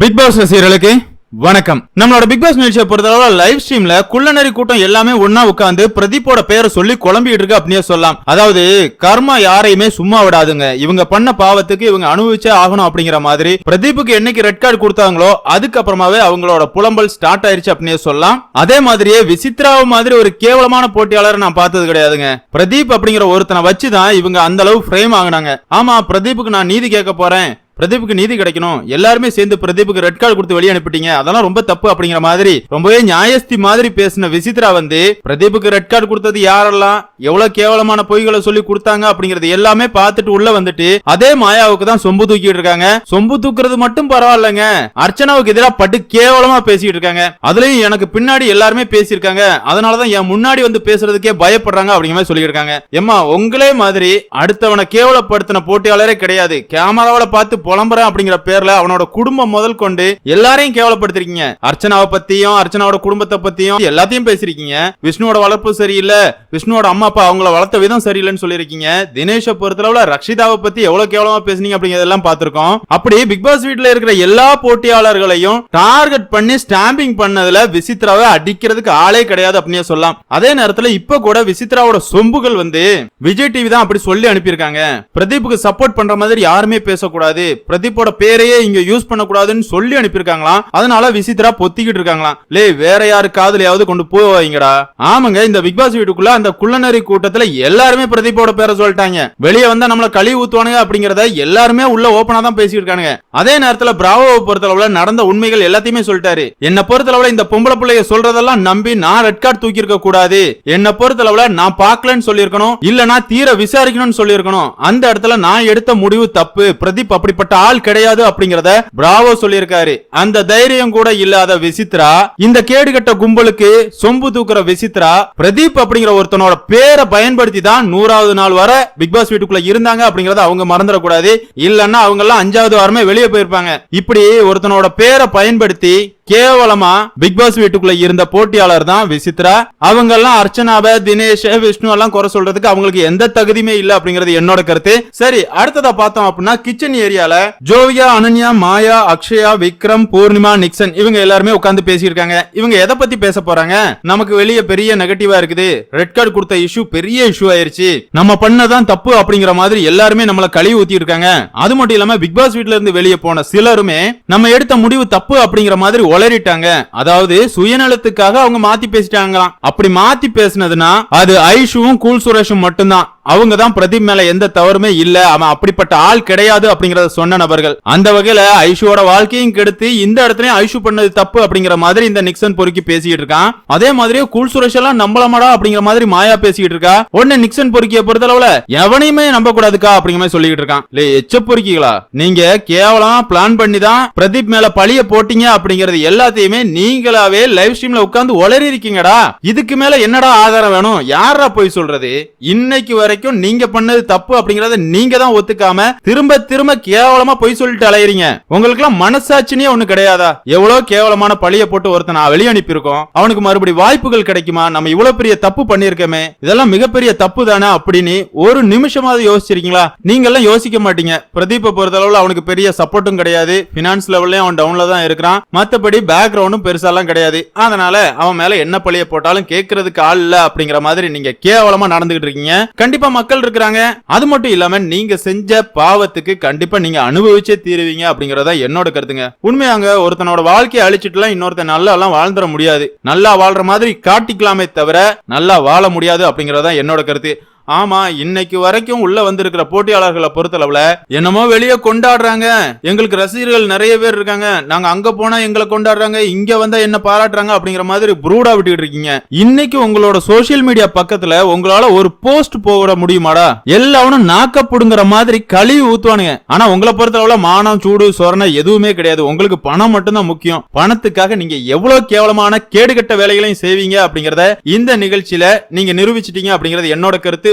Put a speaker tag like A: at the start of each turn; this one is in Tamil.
A: பிக் பாஸ் ரசிகர்களுக்கு வணக்கம். நம்மளோட பிக் பாஸ் நிகழ்ச்சியை பொறுத்தளவு லைவ் ஸ்ட்ரீம்ல குள்ளநரி கூட்டம் எல்லாமே ஒன்னா உட்காந்து பிரதீப்போட பேரை சொல்லி குழம்பிட்டு இருக்கு அப்படியே சொல்லலாம். அதாவது கர்மா யாரையுமே சும்மா விடாதுங்க. இவங்க பண்ண பாவத்துக்கு இவங்க அனுபவிச்சே ஆகணும் அப்படிங்கிற மாதிரி பிரதீப்புக்கு என்னைக்கு ரெட் கார்டு கொடுத்தாங்களோ அதுக்கப்புறமாவே அவங்களோட புலம்பல் ஸ்டார்ட் ஆயிருச்சு அப்படியே சொல்லலாம். அதே மாதிரியே விசித்ராவ மாதிரி ஒரு கேவலமான போட்டியாளரை நான் பார்த்தது கிடையாதுங்க. பிரதீப் அப்படிங்கிற ஒருத்தனை வச்சுதான் இவங்க அந்த அளவு ஃப்ரேம் ஆகினாங்க. ஆமா பிரதீப்புக்கு நான் நீதி கேட்க போறேன். பிரதீப்புக்கு நீதி கிடைக்கணும். எல்லாருமே சேர்ந்து பிரதீப்புக்கு ரெட் கார்டு கொடுத்து வெளியே அனுப்பிட்டீங்க. அதெல்லாம் ரொம்ப தப்பு அப்படிங்கிற மாதிரி ரொம்பவே நியாயஸ்தி மாதிரி பேசின விசித்ரா வந்து பிரதீப்புக்கு ரெட் கார்டு கொடுத்தது யாரெல்லாம் எவ்வளவு கேவலமான பொய்களை சொல்லி கொடுத்தாங்க அப்படிங்கறது எல்லாமே பார்த்துட்டு உள்ள வந்துட்டு அதே மாயாவுக்கு தான் சொம்பு தூக்கிட்டு இருக்காங்க. சொம்பு தூக்குறது மட்டும் பரவாயில்லைங்க. அர்ச்சனாவுக்கு எதிராக பட்டு கேவலமா பேசிட்டு இருக்காங்க. அதுலயும் எனக்கு பின்னாடி எல்லாருமே பேசியிருக்காங்க. அதனாலதான் என் முன்னாடி வந்து பேசுறதுக்கே பயப்படுறாங்க அப்படிங்கிற மாதிரி சொல்லியிருக்காங்க. எம்மா உங்களே மாதிரி அடுத்தவனை கேவலப்படுத்தின போட்டியாளரே கிடையாது. கேமராவில பார்த்து புலம்புறேன் அப்படிங்கிற பேர்ல அவனோட குடும்பம் முதல் கொண்டு எல்லாரையும் கேவலப்படுத்திருக்கீங்க. அர்ச்சனாவை பத்தியும் அர்ச்சனாவோட குடும்பத்தை பத்தியும் எல்லாத்தையும் பேசிருக்கீங்க விஷ்ணுவோட வளர்ப்பு சரியில்லை. விஷ்ணுவோட அம்மா அப்பா அவங்கள வளர்த்த விதம் சரியில்லைன்னு சொல்லியிருக்கீங்க. தினேஷை பொறுத்தளவுல ரக்ஷிதாவை பத்தி எவ்வளவு கேவலமா பேசுனீங்க அப்படிங்கறதெல்லாம் பார்த்திருக்கோம். அப்படி பிக் பாஸ் வீட்டுல இருக்கிற எல்லா போட்டியாளர்களையும் டார்கெட் பண்ணி ஸ்டாம்பிங் பண்ணதுல விசித்ராவை அடிக்கிறதுக்கு ஆளே கிடையாது அப்படின்னே சொல்லலாம். அதே நேரத்துல இப்ப கூட விசித்ராவோட சொம்புகள் வந்து விஜய் டிவி தான் அப்படி சொல்லி அனுப்பியிருக்காங்க. பிரதீப்புக்கு சப்போர்ட் பண்ற மாதிரி யாருமே பேசக்கூடாது. பிரதீப்போட பேரையே இங்க யூஸ் பண்ணக்கூடாதுன்னு சொல்லி அனுப்பியிருக்காங்களாம். அதனால விசித்ரா பொத்திக்கிட்டு இருக்காங்களாம். லே வேற யாரு காதுலயாவது கொண்டு போய் வைங்கடா. ஆமாங்க இந்த பிக் பாஸ் வீட்டுக்குள்ள அந்த குள்ளநரி கூட்டத்துல எல்லாருமே பிரதீப்போட பேரை சொல்லிட்டாங்க. வெளியே வந்தா நம்மள கழி ஊத்துவானுங்க அப்படிங்கறத எல்லாருமே உள்ள ஓபனா தான் பேசிட்டு இருக்கானுங்க அதே நேரத்துல பிராவோவை பொறுத்தளவுல நடந்த உண்மைகள் எல்லாத்தையுமே சொல்லிட்டாரு. என்ன பொறுத்தளவுல இந்த பொம்பளை பிள்ளைய சொல்றதெல்லாம் நம்பி நான் ரெட் கார்டு தூக்கி இருக்க கூடாது. என்ன பொறுத்தளவுல நான் பார்க்கலன்னு சொல்லியிருக்கணும். நான் தீர விசாரிக்கணும்னு சொல்லியிருக்கணும். அந்த இடத்துல நான் எடுத்த முடிவு தப்பு. பிரதீப் அப்படிப்பட்ட ஆள் கிடையாது அப்படிங்கறத பிராவோ சொல்லியிருக்காரு. அந்த தைரியம் கூட இல்லாத விசித்ரா இந்த கேடுகட்ட கும்பலுக்கு சொம்பு தூக்குற விசித்ரா பிரதீப் அப்படிங்கிற ஒருத்தனோட பேரை பயன்படுத்தி தான் நூறாவது நாள் வர பிக் பாஸ் வீட்டுக்குள்ள இருந்தாங்க அப்படிங்கறத அவங்க மறந்துடக்கூடாது. இல்லன்னா அவங்க எல்லாம் அஞ்சாவது வாரமே வெளியே போயிருப்பாங்க. இப்படி ஒருத்தனோட பேரை பயன்படுத்தி கேவலமா பிக் பாஸ் வீட்டுக்குள்ள இருந்த போட்டியாளர் தான் விசித்ரா. அவங்க எல்லாம் அர்ச்சனாவை தினேஷ் விஷ்ணு எல்லாம் குறை சொல்றதுக்கு அவங்களுக்கு எந்த தகுதியுமே இல்ல அப்படிங்கறது என்னோட கருத்து. சரி அடுத்ததா பார்த்தோம் அப்படின்னா கிச்சன் ஏரியால ஜோவியா அனன்யா மாயா அக்ஷயா விக்ரம் பூர்ணிமா நிக்சன் இவங்க எல்லாருமே உட்கார்ந்து பேசியிருக்காங்க. இவங்க எதை பத்தி பேச போறாங்க? நமக்கு வெளியே பெரிய நெகட்டிவா இருக்குது. ரெட் கார்டு கொடுத்த இஷ்யூ பெரிய இஷ்யூ ஆயிருச்சு. நம்ம பண்ணதான் தப்பு அப்படிங்கிற மாதிரி எல்லாருமே நம்மள கழுவி ஊத்தி இருக்காங்க அது மட்டும் இல்லாம பிக் பாஸ் வீட்ல இருந்து வெளியே போன சிலருமே நம்ம எடுத்த முடிவு தப்பு அப்படிங்கிற மாதிரி உளறிட்டாங்க அதாவது சுயநலத்துக்காக அவங்க மாத்தி பேசிட்டாங்களாம். அப்படி மாத்தி பேசினதுன்னா அது ஐஷுவும் கூல் சுரேஷும் மட்டும்தான். அவங்க தான் பிரதீப் மேல எந்த தவறுமே இல்ல அவன் அப்படிப்பட்ட ஆள் கிடையாது அப்படிங்கறத சொன்ன நபர்கள். அந்த வகையில ஐஷுவோட வாழ்க்கையும் கெடுத்து இந்த இடத்துலயும் ஐஷு பண்ணது தப்பு அப்படிங்கிற மாதிரி இந்த நிக்சன் பொறுக்கி பேசிட்டு இருக்கான். அதே மாதிரி கூல் சுரேஷ் எல்லாம் நம்பலமாடா அப்படிங்கிற மாதிரி மாயா பேசிட்டு இருக்கா. உடனே நிக்சன் பொறுக்கிய பொறுத்தளவுல எவனையுமே நம்ப கூடாதுக்கா அப்படிங்கிற மாதிரி சொல்லிட்டு இருக்கான். இல்ல எச்ச பொறுக்கிகளா? நீங்க கேவலமா பிளான் பண்ணி தான் பிரதீப் மேல பழிய போட்டீங்க அப்படிங்கறது எல்லாத்தையுமே நீங்களாவே லைவ் ஸ்ட்ரீம்ல உட்கார்ந்து உளறி இருக்கீங்கடா இதுக்கு மேல என்னடா ஆதாரம் வேணும்? யாரா போய் சொல்றது? இன்னைக்கு வரைக்கும் நீங்க பண்ணது தப்பு அப்படிங்கறத நீங்க தான் ஒத்துக்காம திரும்ப திரும்ப கேவலமா பொய் சொல்லிட்டு அலையறீங்க. உங்களுக்கு எல்லாம் மனசாட்சினே ஒண்ணு கிடையாதா? எவ்வளவு கேவலமான பழிய போட்டு ஒருத்தன் வெளியே அனுப்பியிருக்கோம். அவனுக்கு மறுபடி வாய்ப்புகள் கிடைக்குமா? நம்ம இவ்வளவு பெரிய தப்பு பண்ணிருக்கோமே இதெல்லாம் மிகப்பெரிய தப்பு தானே அப்படின்னு ஒரு நிமிஷமாவது யோசிச்சிருக்கீங்களா? நீங்க எல்லாம் யோசிக்க மாட்டீங்க. பிரதீப்பை பொறுத்தளவுல அவனுக்கு பெரிய சப்போர்ட்டும் கிடையாது. பினான்ஸ் லெவல்லயும் அவன் டவுன்ல தான் இருக்கிறான். மத்தபடி பேக்ரவுண்டும் பெருசாலாம் கிடையாது. அதனால அவன் மேல என்ன பழிய போட்டாலும் கேட்கறதுக்கு ஆள் இல்ல அப்படிங்கிற மாதிரி நீங்க கேவலமா நடந்துகிட்டு இருக்கீங்க. கண்டிப்பா மக்கள் இருக்கிறாங்க. அது மட்டும் இல்லாம நீங்க செஞ்ச பாவத்துக்கு கண்டிப்பா நீங்க அனுபவிச்சே தீருவீங்க அப்படிங்கறத என்னோட கருத்துங்க. உண்மையாங்க ஒருத்தனோட வாழ்க்கையை அழிச்சிட்டுலாம் இன்னொருத்தன் நல்லா எல்லாம் வாழ்ந்துட முடியாது. நல்லா வாழ்ற மாதிரி காட்டிக்கலாமே தவிர நல்லா வாழ முடியாது அப்படிங்கறத என்னோட கருத்து. ஆமா இன்னைக்கு வரைக்கும் உள்ள வந்திருக்கிற போட்டியாளர்களை பொறுத்தளவுல என்னமோ வெளியே கொண்டாடுறாங்க. எங்களுக்கு ரசிகர்கள் நிறைய பேர் இருக்காங்க. நாங்க அங்க போனா எங்களை கொண்டாடுறாங்க இங்க வந்தா என்ன பாராட்டுறாங்க அப்படிங்கிற மாதிரி ப்ரூடா விட்டுக்கிட்டு இருக்கீங்க. இன்னைக்கு உங்களோட சோசியல் மீடியா பக்கத்துல உங்களால ஒரு போஸ்ட் போட முடியுமாடா? எல்லாவனும் நாக்க புடுங்குற மாதிரி கழிவு ஊத்துவானுங்க. ஆனா உங்களை பொறுத்தளவுல மானம் சூடு சொரணை எதுவுமே கிடையாது. உங்களுக்கு பணம் மட்டும்தான் முக்கியம். பணத்துக்காக நீங்க எவ்வளவு கேவலமான கேடுகட்ட வேலைகளையும் செய்வீங்க அப்படிங்கறத இந்த நிகழ்ச்சியில நீங்க நிரூபிச்சிட்டீங்க அப்படிங்கறது என்னோட கருத்து.